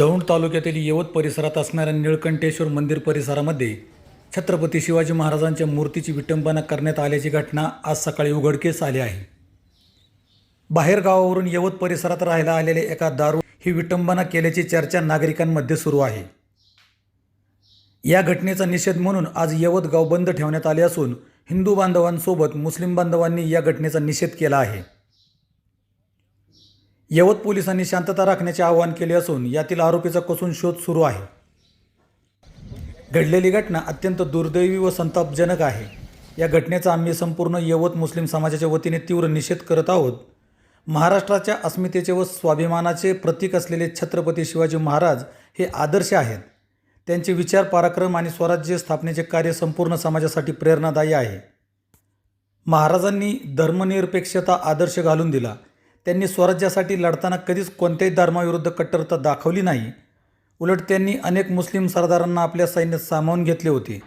दौंड तालुक्यातील यवत परिसरात असणाऱ्या निळकंठेश्वर मंदिर परिसरामध्ये छत्रपती शिवाजी महाराजांच्या मूर्तीची विटंबना करण्यात आल्याची घटना आज सकाळी उघडकीस आली आहे. बाहेर गावावरून यवत परिसरात राहायला आलेले एका दारू ही विटंबना केल्याची चर्चा नागरिकांमध्ये सुरू आहे. या घटनेचा निषेध म्हणून आज यवत गाव बंद ठेवण्यात आले असून हिंदू बांधवांसोबत मुस्लिम बांधवांनी या घटनेचा निषेध केला आहे. यवत पोलिसांनी शांतता राखण्याचे आवाहन केले असून यातील आरोपीचा कसून शोध सुरू आहे. घडलेली घटना अत्यंत दुर्दैवी व संतापजनक आहे. या घटनेचा आम्ही संपूर्ण यवत मुस्लिम समाजाच्या वतीने तीव्र निषेध करत आहोत. महाराष्ट्राच्या अस्मितेचे व स्वाभिमानाचे प्रतीक असलेले छत्रपती शिवाजी महाराज हे आदर्श आहेत. त्यांचे विचार पराक्रम आणि स्वराज्य स्थापनेचे कार्य संपूर्ण समाजासाठी प्रेरणादायी आहे. महाराजांनी धर्मनिरपेक्षता आदर्श घालून दिला. त्यांनी स्वराज्यासाठी लढताना कधीच कोणत्याही धर्माविरुद्ध कट्टरता दाखवली नाही. उलट त्यांनी अनेक मुस्लिम सरदारांना आपल्या सैन्यात सामावून घेतले होते.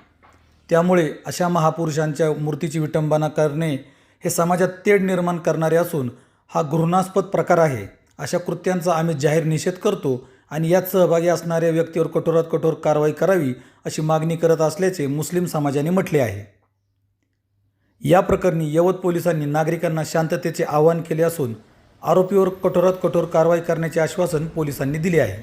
त्यामुळे अशा महापुरुषांच्या मूर्तीची विटंबना करणे हे समाजात तेढ निर्माण करणारे असून हा घृणास्पद प्रकार आहे. अशा कृत्यांचा आम्ही जाहीर निषेध करतो आणि यात सहभागी असणाऱ्या व्यक्तीवर कठोरात कठोर कारवाई करावी अशी मागणी करत असल्याचे मुस्लिम समाजाने म्हटले आहे. या प्रकरणी यवत पोलिसांनी नागरिकांना शांततेचे आवाहन केले असून आरोपीवर कठोरात कठोर कारवाई करण्याचे आश्वासन पोलिसांनी दिले आहे.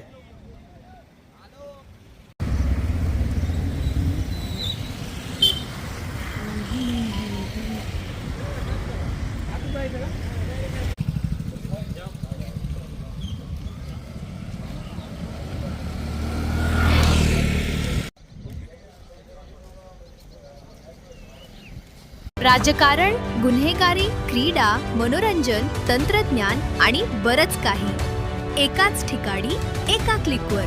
राजकारण गुन्हेगारी क्रीडा मनोरंजन तंत्रज्ञान आणि बरच काही. एकाच ठिकाणी एका क्लिकवर.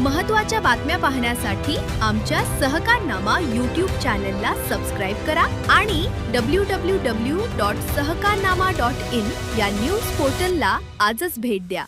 महत्त्वाच्या बातम्या पाहण्यासाठी आमच्या सहकारनामा यूट्यूब चॅनलला सबस्क्राईब करा आणि W W W dot Sahakarnama dot in या न्यूज पोर्टलला आजच भेट द्या.